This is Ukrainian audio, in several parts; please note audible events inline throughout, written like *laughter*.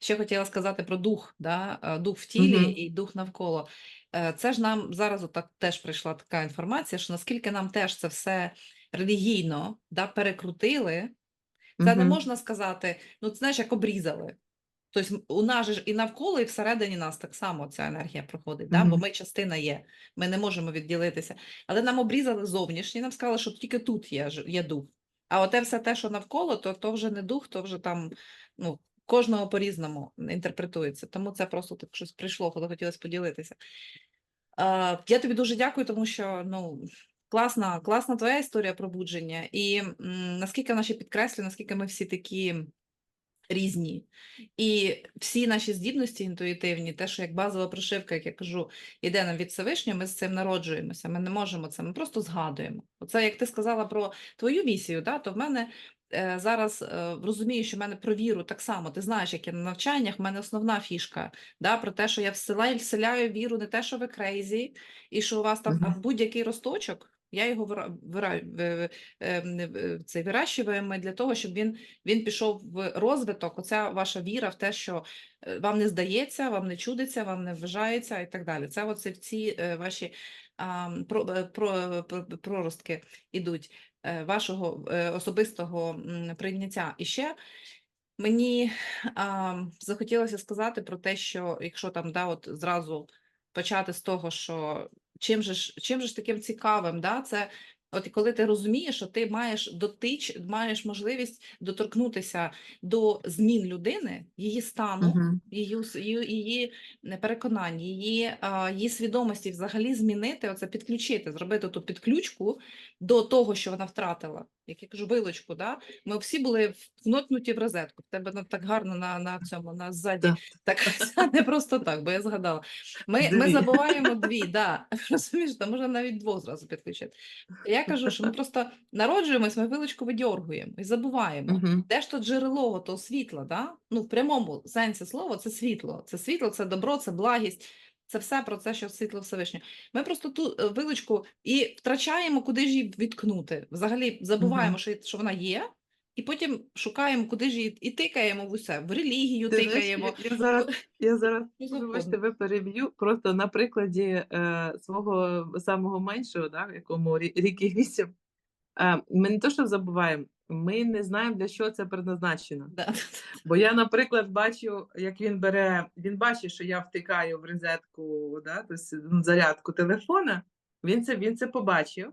ще хотіла сказати про дух, да? е, дух в тілі Мгм. і дух навколо. Е, Це ж нам зараз отак теж прийшла така інформація, що наскільки нам теж це все релігійно да, перекрутили, це не можна сказати, ну, це знаєш, як обрізали. Тобто у нас же ж і навколо, і всередині нас так само ця енергія проходить, да? бо ми частина є, ми не можемо відділитися. Але нам обрізали зовнішні, нам сказали, що тільки тут є, є дух. А оте все те, що навколо, то, то вже не дух, то вже там ну, кожного по-різному інтерпретується. Тому це просто так щось прийшло, коли хотілося поділитися. Е, я тобі дуже дякую, тому що ну, класна, класна твоя історія пробудження. І м, наскільки вона ще підкреслює, наскільки ми всі такі різні. І всі наші здібності інтуїтивні, те, що як базова прошивка, як я кажу, йде нам від Всевишнього, ми з цим народжуємося. Ми не можемо це, ми просто згадуємо. Оце, як ти сказала про твою місію, да, то в мене зараз е, розумію, що в мене про віру так само. Ти знаєш, як я на навчаннях, в мене основна фішка да, про те, що я вселяю, вселяю віру, не те, що ви крейзі, і що у вас там Мгм. будь-який росточок. Я його в- е, в- цей вирощуємо для того, щоб він він пішов в розвиток. Оця ваша віра в те, що е, вам не здається, вам не чудиться, вам не вважається і так далі. Це оце ці е, ваші а, про, е, про, про, проростки ідуть е, вашого е, особистого прийняття. І ще мені а, захотілося сказати про те, що якщо там да, от зразу почати з того, що чим же ж чим же ж таким цікавим, да, це от і коли ти розумієш, що ти маєш дотич, маєш можливість доторкнутися до змін людини, її стану, її, ус- її, її е, переконань, її, її свідомості взагалі змінити, оце підключити, зробити ту підключку до того, що вона втратила. Як я кажу, вилочку, да? ми всі були внотнуті в розетку. В тебе так гарно на, на цьому, на ззаді. Так. Так, *laughs* не просто так, бо я згадала. Ми, ми забуваємо дві, *laughs* да. розумієш, там можна навіть двох зразу підключити. Я кажу, що ми просто народжуємось, ми вилочку видьоргуємо і забуваємо. Мгм. Де ж то джерело того світла, да? ну в прямому сенсі слова це світло. Це світло, це добро, це благість. Це все про це, що світло Всевишнє. Ми просто ту е, вилочку і втрачаємо, куди ж її відкнути. Взагалі забуваємо, що, що вона є, і потім шукаємо, куди ж її і тикаємо в усе. В релігію Ти тикаємо. я, я зараз, я зараз Що вибач, тебе переб'ю просто на прикладі е, свого самого меншого, да, якому рік і вісім. Е, ми не то, що забуваємо, ми не знаємо, для чого це предназначено. Да. Бо я, наприклад, бачу, як він бере, він бачить, що я втикаю в розетку, да, тобто, зарядку телефона. Він це, він це побачив.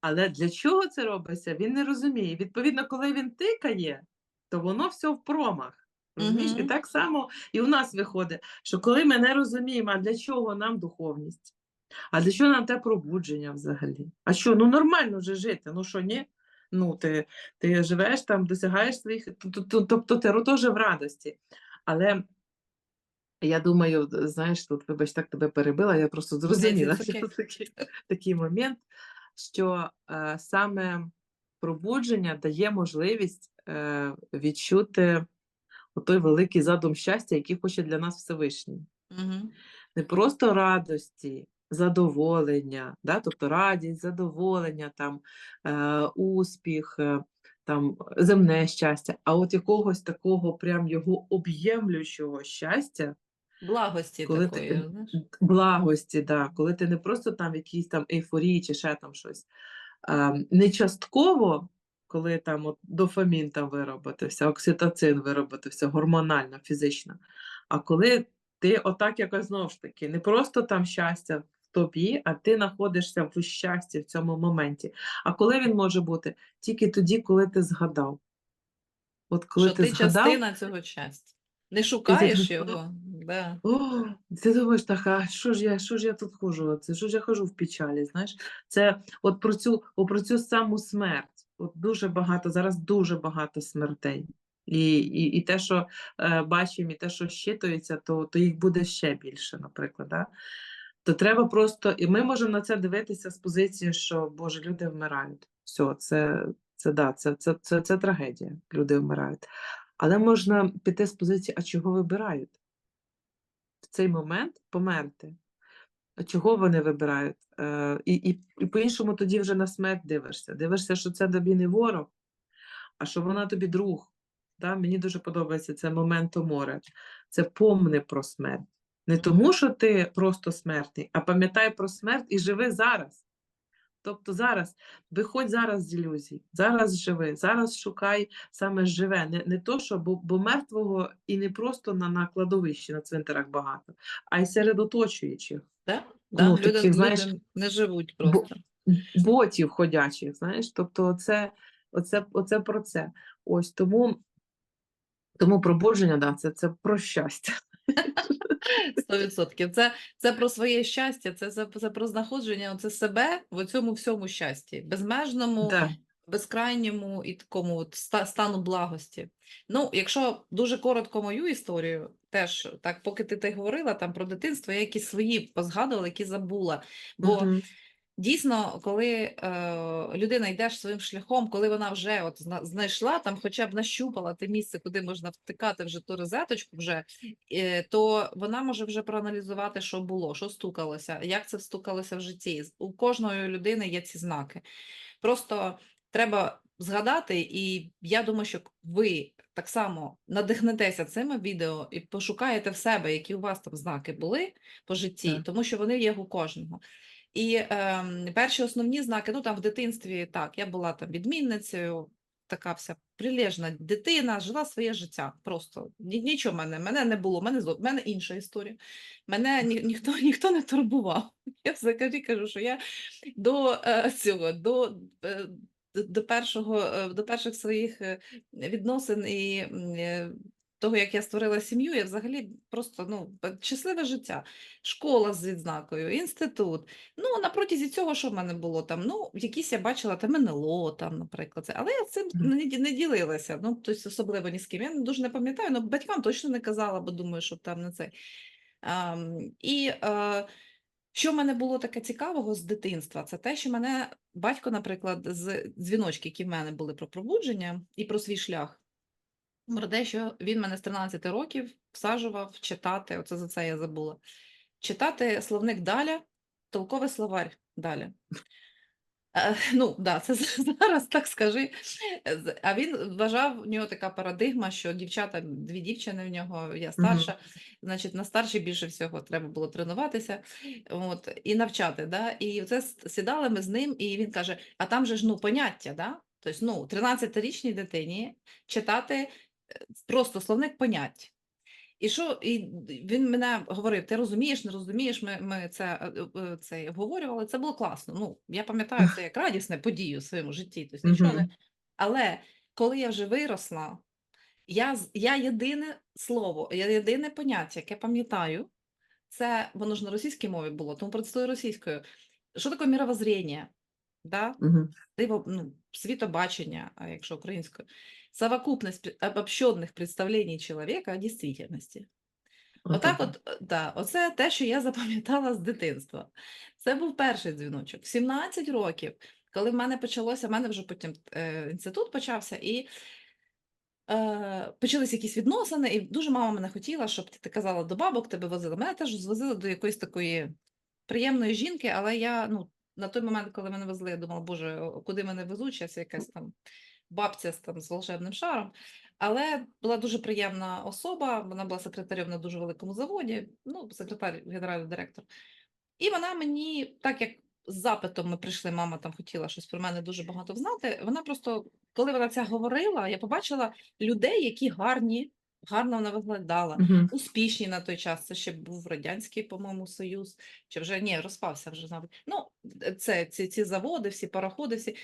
Але для чого це робиться, він не розуміє. Відповідно, коли він тикає, то воно все в промах. Розумієш? І так само і у нас виходить, що коли ми не розуміємо, а для чого нам духовність, а для чого нам те пробудження взагалі? А що, ну нормально вже жити, ну що, ні? Ну, ти, ти живеш там, досягаєш своїх, тобто ти теж в радості. Але я думаю, знаєш, тут, вибач, так тебе перебила, я просто зрозуміла, що okay. такий, такий момент, що е, саме пробудження дає можливість е, відчути той великий задум щастя, який хоче для нас Всевишній. Мгм. Не просто радості, задоволення, да? тобто радість, задоволення, там, е, успіх, е, там, земне щастя, а от якогось такого прям його об'ємлющого щастя, Благості коли такої, ти, знаєш. благості, да, коли ти не просто там в якійсь там ейфорії чи ще там щось. А, не частково, коли там от дофамін там вироботився, окситоцин вироботився, гормонально, фізично, а коли ти отак якось знову ж таки, не просто там щастя тобі, а ти знаходишся в щасті в цьому моменті. А коли він може бути? Тільки тоді, коли ти згадав. От коли Що ти ти згадав, частина цього щастя. Не шукаєш його. Да. О, ти думаєш, так, а що ж я, що ж я тут ходжу? Оце, що ж я хожу в печалі? Знаєш, це от про цю, о, про цю саму смерть. От дуже багато, зараз дуже багато смертей. І, і, і те, що е, бачимо, і те, що щитується, то, то їх буде ще більше, наприклад. Да? То треба просто, і ми можемо на це дивитися з позиції, що Боже, люди вмирають. Все, це, це, да, це, це, це, це трагедія. Люди вмирають. Але можна піти з позиції, а чого вибирають? в цей момент померти. Чого вони вибирають? Е, і, і, і по-іншому тоді вже на смерть дивишся. Дивишся, що це тобі не ворог, а що вона тобі друг. Да? Мені дуже подобається це моменто море. Це помни про смерть. Не тому, що ти просто смертний, а пам'ятай про смерть і живи зараз. Тобто зараз, виходь зараз з ілюзій, зараз живи, зараз шукай саме живе. Не, не то, що, бо, бо мертвого і не просто на, на кладовищі, на цвинтарах багато, а й серед оточуючих. Да? Да? Ну, люди, таких, знаєш, люди не живуть бо- просто. ботів ходячих, знаєш, тобто оце, оце, оце про це. Ось тому, тому пробудження, да, це, це про щастя. 100%. Це, це про своє щастя, це, це, це про знаходження це себе в цьому всьому щасті, безмежному, Да. безкрайньому і такому от стану благості. Ну, якщо дуже коротко мою історію, теж так, поки ти те говорила там про дитинство, я якісь свої позгадувала, які забула. Бо Мгм. Дійсно, коли е, людина йде своїм шляхом, коли вона вже от зна- знайшла там, хоча б нащупала те місце, куди можна втикати вже ту розеточку, вже е, то вона може вже проаналізувати, що було, що стукалося, як це стукалося в житті. У кожної людини є ці знаки. Просто треба згадати, і я думаю, що ви так само надихнетеся цими відео і пошукаєте в себе, які у вас там знаки були по житті, Так. тому що вони є у кожного. І ем, перші основні знаки, ну там в дитинстві так, я була там відмінницею, така вся прилежна дитина, жила своє життя. Просто нічого мене, мене не було, мене, зо- мене інша історія. Мене ні, ніхто, *laughs* ніхто не турбував. Я взагалі кажу, що я до е, цього, до, е, до, першого, е, до перших своїх е, відносин і е, того, як я створила сім'ю, я взагалі просто ну, щасливе життя. Школа з відзнакою, інститут. Ну, на протязі цього, що в мене було там, ну, якісь я бачила там НЛО, там, наприклад, це. але я цим не, не ділилася, ну, тобто особливо ні з ким. Я дуже не пам'ятаю, але батькам точно не казала, бо думаю, що там не це. Ам, і е, що в мене було таке цікавого з дитинства, це те, що мене батько, наприклад, з дзвіночки, які в мене були про пробудження і про свій шлях, про те, що він мене з 13 років всаджував читати, оце за це я забула, читати словник Даля, толковий словарь Даля. Е, Ну, да, це *laughs* зараз так скажи. А він вважав, у нього така парадигма, що дівчата, дві дівчини в нього, я старша, значить, на старшій більше всього треба було тренуватися от, і навчати. Да? І це сідали ми з ним, і він каже: а там же ж ну, поняття, да? тобто, ну, 13-річній дитині читати просто словник понять. І що і він мене говорив: ти розумієш, не розумієш? Ми, ми це, е, е, це обговорювали. Це було класно. Ну, я пам'ятаю це як радісне подію в своєму житті. Тобто нічого не... Але коли я вже виросла, я, я єдине слово, я єдине поняття, яке пам'ятаю, це воно ж на російській мові було, тому процитую російською. Що таке мировоззрення? Да? Диво, ну, світобачення, якщо українською, совокупність пр- обобщенных представлений чоловіка о дійсності. Отак, от, е, да, оце те, що я *laughs* запам'ятала з дитинства. Це був перший дзвіночок. В 17 років, коли в мене почалося, в мене вже потім е, інститут почався, і е, почались якісь відносини, і дуже мама мене хотіла, щоб ти, ти казала до бабок, тебе возили. Мене теж звозили до якоїсь такої приємної жінки, але я ну, на той момент, коли мене везли, я думала, боже, куди мене везуть, зараз якась там бабця з, там, з волшебним шаром. Але була дуже приємна особа, вона була секретарем на дуже великому заводі, ну, секретар, генеральний директор. І вона мені, так як з запитом ми прийшли, мама там хотіла щось про мене дуже багато знати. Вона просто, коли вона це говорила, я побачила людей, які гарні, гарно вона виглядала, Мгм. успішні на той час. Це ще був Радянський, по-моєму, Союз, чи вже ні, розпався вже навіть. Ну, це ці, ці заводи, всі пароходи, всі.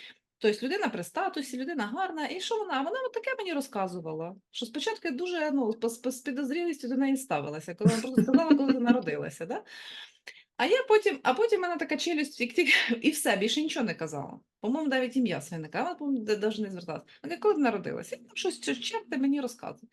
Тобто людина при статусі, людина гарна. І що вона? Вона от таке мені розказувала. Що спочатку я дуже ну, з, підозрілістю до неї ставилася, коли вона просто сказала, коли ти народилася. Да? А я потім, а потім в мене така челюсть, і все, більше нічого не казала. По-моєму, навіть ім'я своє не казала, по-моєму, навіть не зверталася. Вона коли ти народилася, там щось щось черти мені розказує.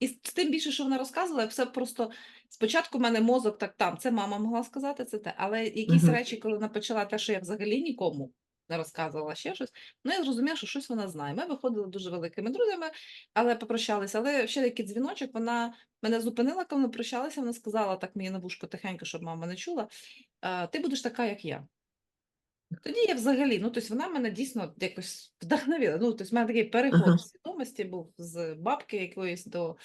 І з тим більше, що вона розказувала, все просто спочатку в мене мозок так там, це мама могла сказати, це те. Але якісь Мгм. речі, коли вона почала те, що я взагалі нікому не розказувала ще щось, ну я зрозуміла, що щось вона знає. Ми виходили дуже великими друзями, але попрощалися. Але ще який дзвіночок, вона мене зупинила, коли ми прощалися, вона сказала так мені на вушко тихенько, щоб мама не чула. «Е, Ти будеш така, як я. Тоді я взагалі, ну тобто вона мене дійсно якось вдохновила. Ну, тобто в мене такий переход Ага. в свідомості був з бабки якоїсь до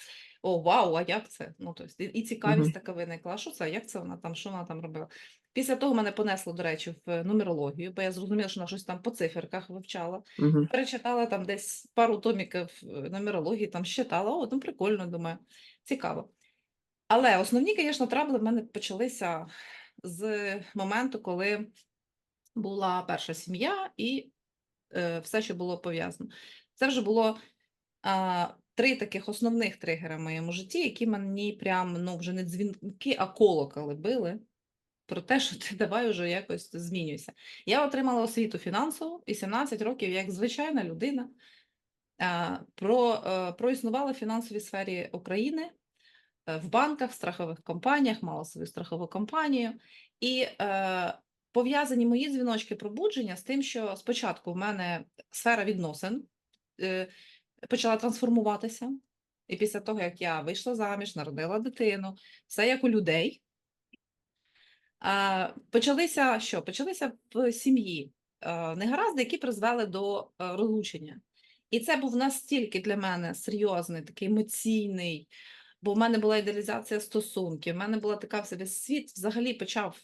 о, вау, а як це? Ну, тобто, і, цікавість Мгм. така виникла. А що це? Як це вона там? Що вона там робила? Після того мене понесло, до речі, в нумерологію, бо я зрозуміла, що вона щось там по циферках вивчала. Мгм. Перечитала там десь пару томіків е, нумерології, там щитала, о, ну прикольно, думаю, цікаво. Але основні, звісно, трабли в мене почалися з моменту, коли була перша сім'я і е, все, що було пов'язано. Це вже було а, три таких основних тригера в моєму житті, які мені прям ну, вже не дзвінки, а колоколи били про те, що ти давай вже якось змінюйся. Я отримала освіту фінансову і 17 років, як звичайна людина, а, про, е, проіснувала в фінансовій сфері України е, в банках, страхових компаніях, мала свою страхову компанію. І е, пов'язані мої дзвіночки пробудження з тим, що спочатку в мене сфера відносин е, почала трансформуватися. І після того, як я вийшла заміж, народила дитину, все як у людей. Почалися що? Почалися в сім'ї негаразди, які призвели до е, розлучення. І це був настільки для мене серйозний, такий емоційний, бо в мене була ідеалізація стосунків, в мене була така в себе світ взагалі почав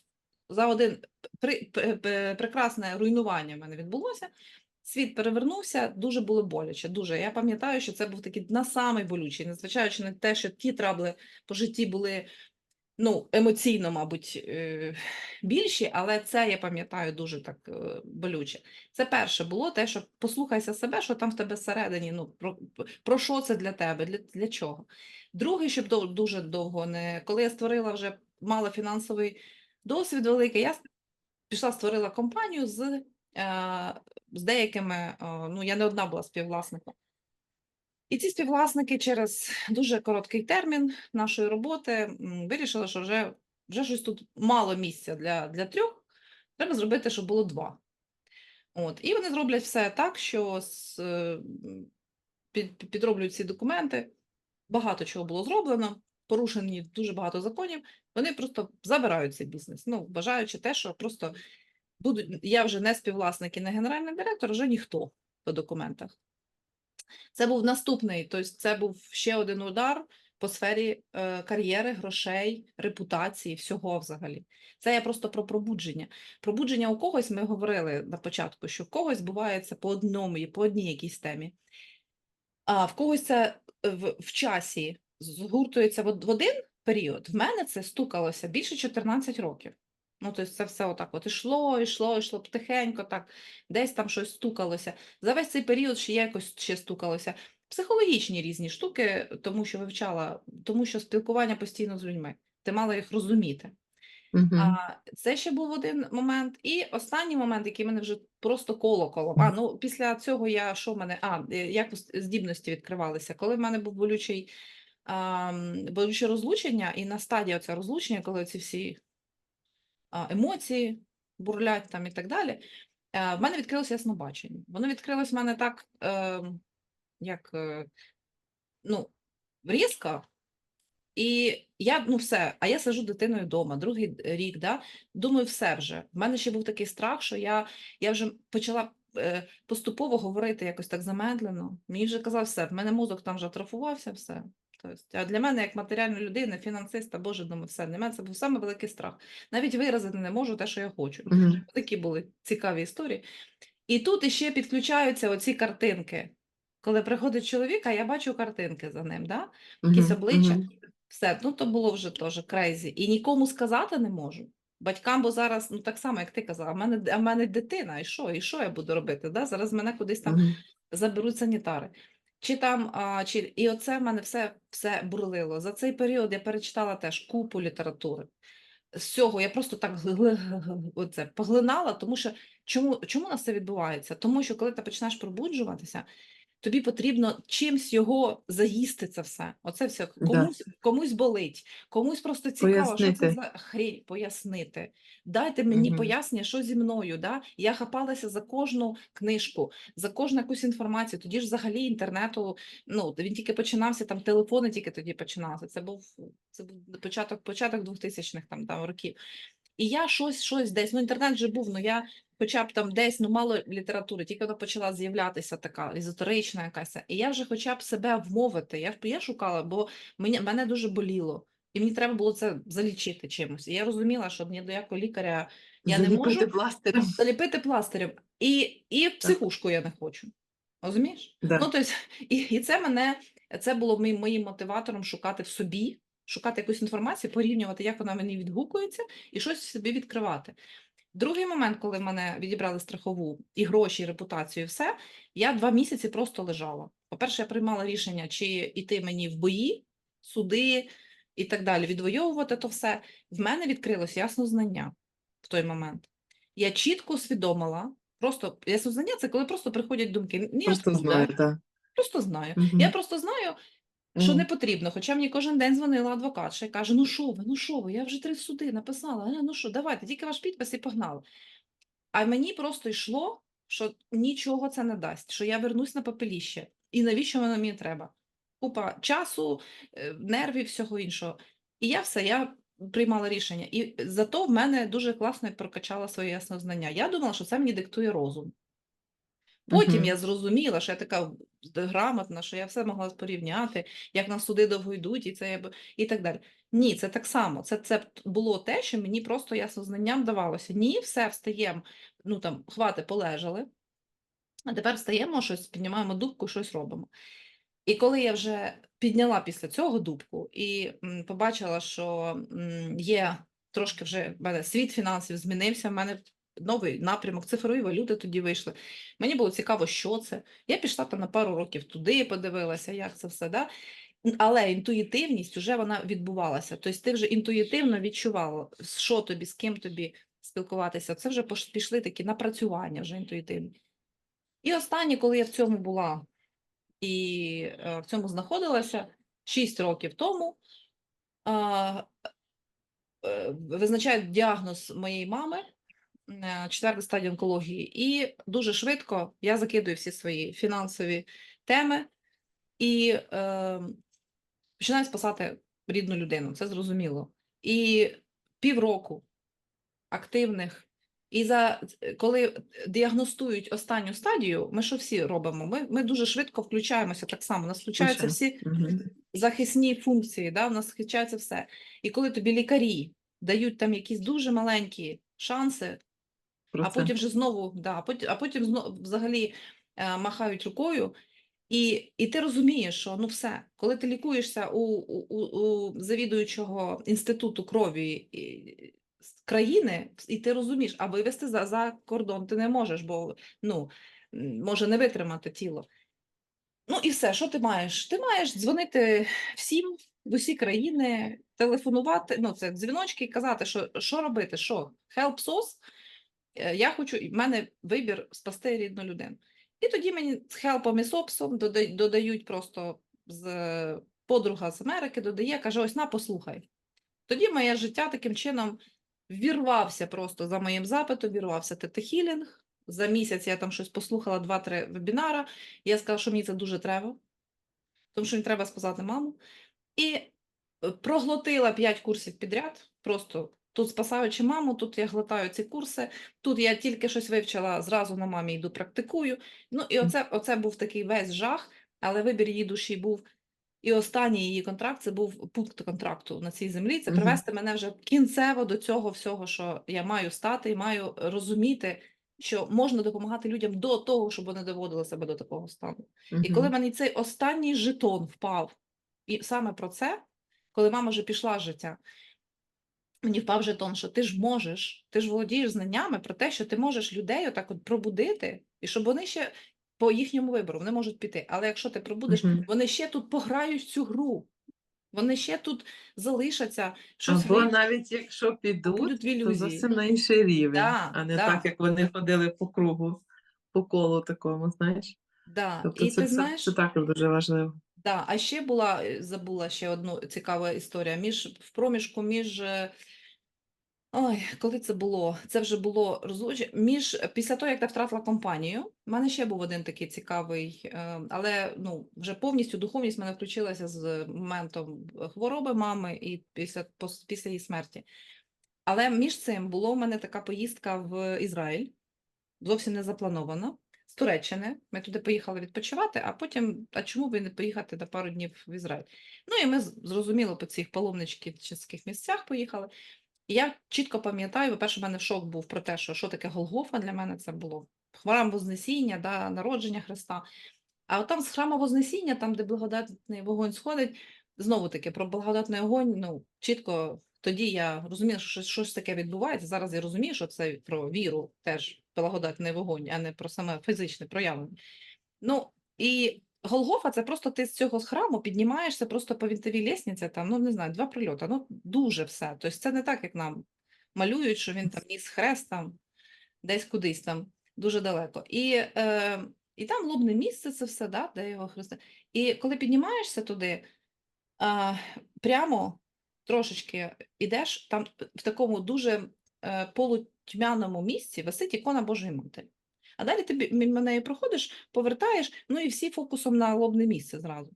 за один при, пр- пр- прекрасне руйнування в мене відбулося. Світ перевернувся, дуже було боляче. Дуже. Я пам'ятаю, що це був такий на самий болючий, незважаючи на те, що ті трабли по житті були ну, емоційно, мабуть, е, більші, але це я пам'ятаю дуже так е, болюче. Це перше було те, що послухайся себе, що там в тебе всередині, ну, про, про що це для тебе, для, для чого. Друге, щоб дов- дуже довго не. Коли я створила вже мала фінансовий досвід великий, я пішла, створила компанію з, е, з деякими, ну, я не одна була співвласником. І ці співвласники через дуже короткий термін нашої роботи вирішили, що вже, вже щось тут мало місця для, для трьох, треба зробити, щоб було два. От. І вони зроблять все так, що з, е, під, під- підроблюють ці документи. Багато чого було зроблено, порушені дуже багато законів. Вони просто забирають цей бізнес, ну, вважаючи те, що просто будуть, я вже не співвласник і не генеральний директор, вже ніхто по документах. Це був наступний, тобто це був ще один удар по сфері е, кар'єри, грошей, репутації, всього взагалі. Це я просто про пробудження. Пробудження у когось ми говорили на початку, що в когось бувається по одному і по одній якійсь темі. А в когось це в, в часі згуртується в один період. В мене це стукалося більше 14 років. Ну, тобто це все отак от ішло, ішло, ішло потихенько, так, десь там щось стукалося. За весь цей період ще якось ще стукалося. Психологічні різні штуки, тому що вивчала, тому що спілкування постійно з людьми. Ти мала їх розуміти. Мгм. А, це ще був один момент. І останній момент, який мене вже просто колоколом. А, ну після цього я що в мене? А, як здібності відкривалися. Коли в мене був болючий, а, болюче розлучення, і на стадії оце розлучення, коли ці всі емоції бурлять там і так далі, е, в мене відкрилося яснобачення. Воно відкрилось в мене так, е, як е, ну, різко. І я, ну все, а я сижу дитиною вдома, другий рік, да, думаю, все вже. В мене ще був такий страх, що я, я вже почала е, поступово говорити якось так замедлено. Мені вже казав, все, в мене мозок там вже атрофувався, все. Тобто, а для мене, як матеріальної людини, фінансиста, боже, думаю, все, для мене це був саме великий страх. Навіть виразити не можу те, що я хочу. Мгм. Такі були цікаві історії. І тут іще підключаються оці картинки. Коли приходить чоловік, а я бачу картинки за ним, да? якісь Мгм. обличчя. Мгм. Все, ну то було вже теж крейзі. І нікому сказати не можу. Батькам, бо зараз, ну так само, як ти казала, а в мене, а в мене дитина, і що? І що я буду робити? Да? Зараз мене кудись там Мгм. заберуть санітари. Чи там, а, чи... І оце в мене все, все бурлило. За цей період я перечитала теж купу літератури. З цього я просто так оце, поглинала, тому що чому, чому у нас це відбувається? Тому що коли ти починаєш пробуджуватися, тобі потрібно чимсь його заїсти це все. Оце все Да. комусь, комусь болить, комусь просто цікаво, що це Пояснити. за хрень пояснити. Дайте мені Мгм. пояснення, що зі мною. Да? Я хапалася за кожну книжку, за кожну якусь інформацію. Тоді ж взагалі інтернету, ну він тільки починався, там телефони тільки тоді починалися. Це був це був початок, початок 2000-х там, там років. І я щось, щось десь, ну інтернет вже був, ну я хоча б там десь, ну мало літератури, тільки вона почала з'являтися така езотерична якась. І я вже хоча б себе вмовити. Я, я шукала, бо мені, мене дуже боліло. І мені треба було це залічити чимось. І я розуміла, що ні до якого лікаря я не можу пластирем. *laughs* заліпити пластирем. І, і в психушку я не хочу. Розумієш? Да. Ну, тобто, і, і це мене, це було моїм, моїм мотиватором шукати в собі, шукати якусь інформацію, порівнювати, як вона мені відгукується, і щось в собі відкривати. Другий момент, коли в мене відібрали страхову і гроші, і репутацію, і все, я два місяці просто лежала. По-перше, я приймала рішення, чи йти мені в бої, суди і так далі, відвоювати то все. В мене відкрилось ясно знання в той момент. Я чітко усвідомила, просто яснознання це коли просто приходять думки. Ні, Просто знаю, так. Просто знаю. Мгм. Я просто знаю, що не потрібно. Хоча мені кожен день дзвонила адвокатша і каже: ну що ви, ну що ви, я вже три суди написала, ну що, давайте, тільки ваш підпис і погнали. А мені просто йшло, що нічого це не дасть, що я вернусь на попеліще. І навіщо воно мені треба? Купа часу, е, нервів, всього іншого. І я все, я приймала рішення. І зато в мене дуже класно прокачала своє яснознання. Я думала, що це мені диктує розум. Потім Мгм. я зрозуміла, що я така грамотна, що я все могла порівняти, як на суди довго йдуть, і це я б- і так далі. Ні, це так само. Це, це було те, що мені просто яснознанням давалося. Ні, все встаємо, ну там хвати полежали, а тепер встаємо, щось піднімаємо дубку, щось робимо. І коли я вже підняла після цього дубку і м, побачила, що м, є трошки вже в мене світ фінансів змінився, в мене новий напрямок, цифрові валюти тоді вийшли. Мені було цікаво, що це. Я пішла там на пару років туди, подивилася, як це все. Да? Але інтуїтивність вже вона відбувалася. Тобто ти вже інтуїтивно відчувала, що тобі, з ким тобі спілкуватися. Це вже пішли такі напрацювання вже інтуїтивні. І останнє, коли я в цьому була і е, в цьому знаходилася 6 років тому, е, визначають діагноз моєї мами, четверта стадія онкології, і дуже швидко я закидую всі свої фінансові теми і е, починаю спасати рідну людину, це зрозуміло. І півроку активних. І за коли діагностують останню стадію, ми що всі робимо? Ми, ми дуже швидко включаємося так само. У нас включаються всі захисні функції, да, в нас включається все. І коли тобі лікарі дають там якісь дуже маленькі шанси, а Процент. потім вже знову, да, а потім, а потім знову взагалі е, махають рукою, і, і ти розумієш, що ну все, коли ти лікуєшся у, у, у, завідуючого інституту крові і- країни, і ти розумієш, а вивезти за, за кордон ти не можеш, бо ну, може не витримати тіло. Ну і все, що ти маєш? Ти маєш дзвонити всім в усі країни, телефонувати, ну це дзвіночки і казати, що, що робити, що help SOS, я хочу, в мене вибір спасти рідну людину. І тоді мені з хелпом і сопсом додають просто з е, подруга з Америки, додає, каже: ось на, послухай. Тоді моє життя таким чином вірвався просто за моїм запитом, вірвався тетехілінг. За місяць я там щось послухала два-три вебінара. Я сказала, що мені це дуже треба, тому що мені треба сказати маму. І е, проглотила 5 курсів підряд. Просто тут спасаючи маму, тут я глотаю ці курси, тут я тільки щось вивчила, зразу на мамі йду практикую. Ну і оце, оце був такий весь жах, але вибір її душі був. І останній її контракт це був пункт контракту на цій землі. Це привести мене вже кінцево до цього всього, що я маю стати і маю розуміти, що можна допомагати людям до того, щоб вони доводили себе до такого стану. І коли мені цей останній жетон впав, і саме про це, коли мама вже пішла з життя, мені впав жетон, що ти ж можеш, ти ж володієш знаннями про те, що ти можеш людей отак от пробудити, і щоб вони ще по їхньому вибору вони можуть піти. Але якщо ти пробудеш, Мгм. вони ще тут пограють цю гру, вони ще тут залишаться, щось Або вивчать, навіть якщо підуть, будуть то зовсім на інший рівень, Да, а не да. так, як вони ходили по кругу, по колу такому, знаєш. Да. Тобто І це, ти це, знаєш, це також дуже важливо. Да, а ще була, е, забула ще одну цікаву історія. Між в проміжку між. е, Ой, коли це було? Це вже було розлучення. Між після того, як я втратила компанію, в мене ще був один такий цікавий, е, але ну вже повністю духовність мене включилася з моментом хвороби мами і після після її смерті. Але між цим було в мене така поїздка в Ізраїль, зовсім не запланована, з Туреччини. Ми туди поїхали відпочивати, а потім, а чому б і не поїхати на пару днів в Ізраїль? Ну і ми зрозуміло по цих паломничківських місцях поїхали. І я чітко пам'ятаю, по-перше, в мене шок був про те, що що таке Голгофа для мене це було храм Вознесіння, да, народження Христа. А от там з храму Вознесіння, там, де благодатний вогонь сходить, знову таки про благодатний огонь, ну, чітко тоді я розуміла, що щось, таке відбувається. Зараз я розумію, що це про віру теж благодатний вогонь, а не про саме фізичне проявлення. Ну, і Голгофа це просто ти з цього храму піднімаєшся просто по вінтовій лестниці, там, ну не знаю, два прильоти, ну дуже все. Тобто це не так, як нам малюють, що він там ніс хрест там десь кудись там дуже далеко. І, е, і там лобне місце, це все, да, де його хреста. І коли піднімаєшся туди, а, прямо трошечки ідеш, там в такому дуже е, полутьмяному місці висить ікона Божої Матері. А далі ти мимо неї проходиш, повертаєш, ну і всі фокусом на лобне місце зразу.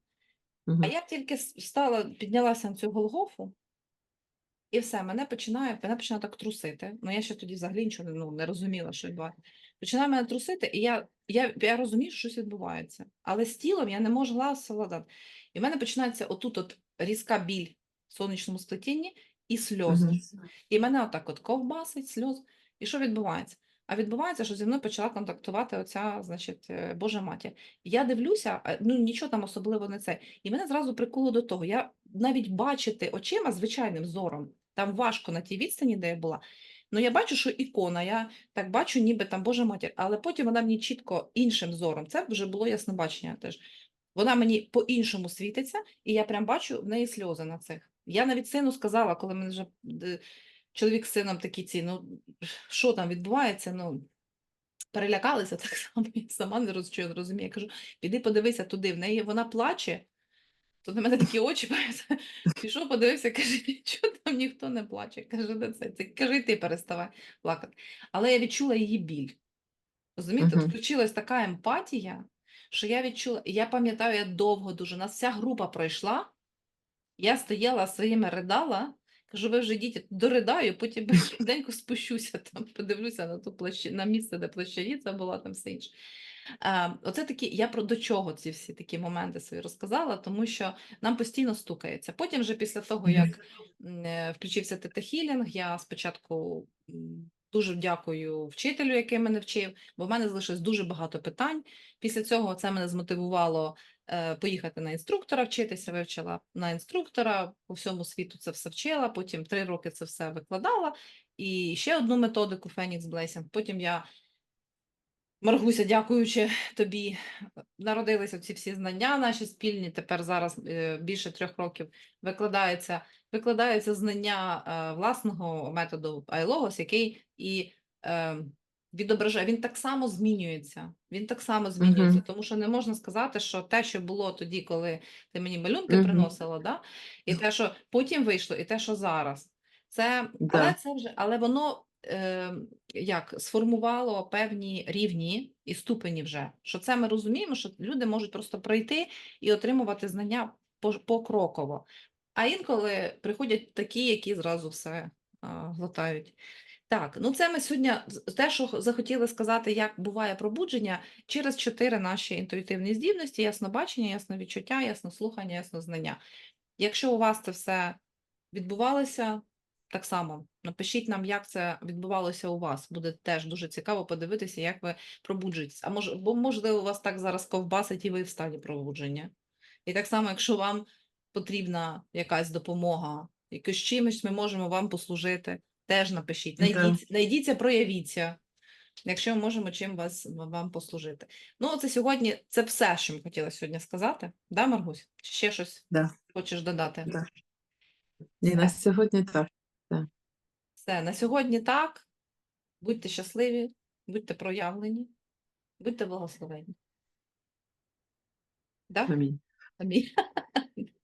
Мгм. А я тільки встала, піднялася на цю Голгофу, і все, мене починає, мене починає так трусити. Ну, я ще тоді взагалі нічого ну, не розуміла, що відбувається. Починає мене трусити, і я, я, я розумію, що щось відбувається. Але з тілом я не могла совладати. І в мене починається отут от різка біль сонячному сплетінні і сльози. Мгм. І мене отак от ковбасить, сльоз. І що відбувається? А відбувається, що зі мною почала контактувати оця, значить, е, Божа матір. Я дивлюся, ну нічого там особливо не це. І мене зразу прикуло до того. Я навіть бачити очима звичайним зором, там важко на тій відстані, де я була. Ну, я бачу, що ікона, я так бачу, ніби там Божа матір, але потім вона мені чітко іншим зором. Це вже було яснобачення теж. Вона мені по-іншому світиться, і я прям бачу в неї сльози на цих. Я навіть сину сказала, коли мене вже е, чоловік з сином такі ці, ну що там відбувається? Ну перелякалися *laughs* так само, я сама не роз- що розумію. Я кажу, піди подивися туди, в неї вона плаче. То на мене такі очі *laughs* пішов, подивився, каже, нічого там ніхто не плаче. Каже, де це? це каже, і ти переставай плакати. Але я відчула її біль. Розумієте, Мгм. включилась така емпатія, що я відчула, я пам'ятаю, я довго дуже, нас вся група пройшла, я стояла своїми ридала, кажу, ви вже йдіть, доридаю, потім *laughs* швиденько спущуся, там, подивлюся на ту площі, на місце, де плащаніця була, там все інше. А, оце такі, я про до чого ці всі такі моменти свої розказала, тому що нам постійно стукається. Потім вже після того, як е, включився тета-хілінг, я спочатку дуже дякую вчителю, який мене вчив, бо в мене залишилось дуже багато питань. Після цього це мене змотивувало е, поїхати на інструктора вчитися, вивчила на інструктора, по всьому світу це все вчила, потім три роки це все викладала, і ще одну методику Phoenix Blessing. Потім я, Маргуся, дякуючи тобі, народилися ці всі знання наші спільні. Тепер зараз е, більше трьох років викладається, викладається знання е, власного методу iLogos, який і е, відображає, він так само змінюється. Він так само змінюється, тому що не можна сказати, що те, що було тоді, коли ти мені малюнки приносила, да? і те, що потім вийшло, і те, що зараз. Це, але це вже, але воно е, як сформувало певні рівні і ступені вже. Що це ми розуміємо, що люди можуть просто пройти і отримувати знання покроково. А інколи приходять такі, які зразу все глотають. Так, ну це ми сьогодні те, що захотіли сказати, як буває пробудження через чотири наші інтуїтивні здібності: яснобачення, ясновідчуття, яснослухання, яснознання. Якщо у вас це все відбувалося, так само напишіть нам, як це відбувалося у вас. Буде теж дуже цікаво подивитися, як ви пробуджуєтесь. А може, бо можливо, у вас так зараз ковбасить, і ви в стані пробудження. І так само, якщо вам потрібна якась допомога, якось чимось ми можемо вам послужити, теж напишіть. Да. Найдіть, найдіться, проявіться. Якщо ми можемо чим вас вам послужити. Ну, це сьогодні це все, що ми хотіла сьогодні сказати. Да, Маргусь? Чи ще щось Да. хочеш додати? Да. І на сьогодні так. Все, на сьогодні так. Будьте щасливі, будьте проявлені, будьте благословені. Да? Амінь. Амінь. *laughs*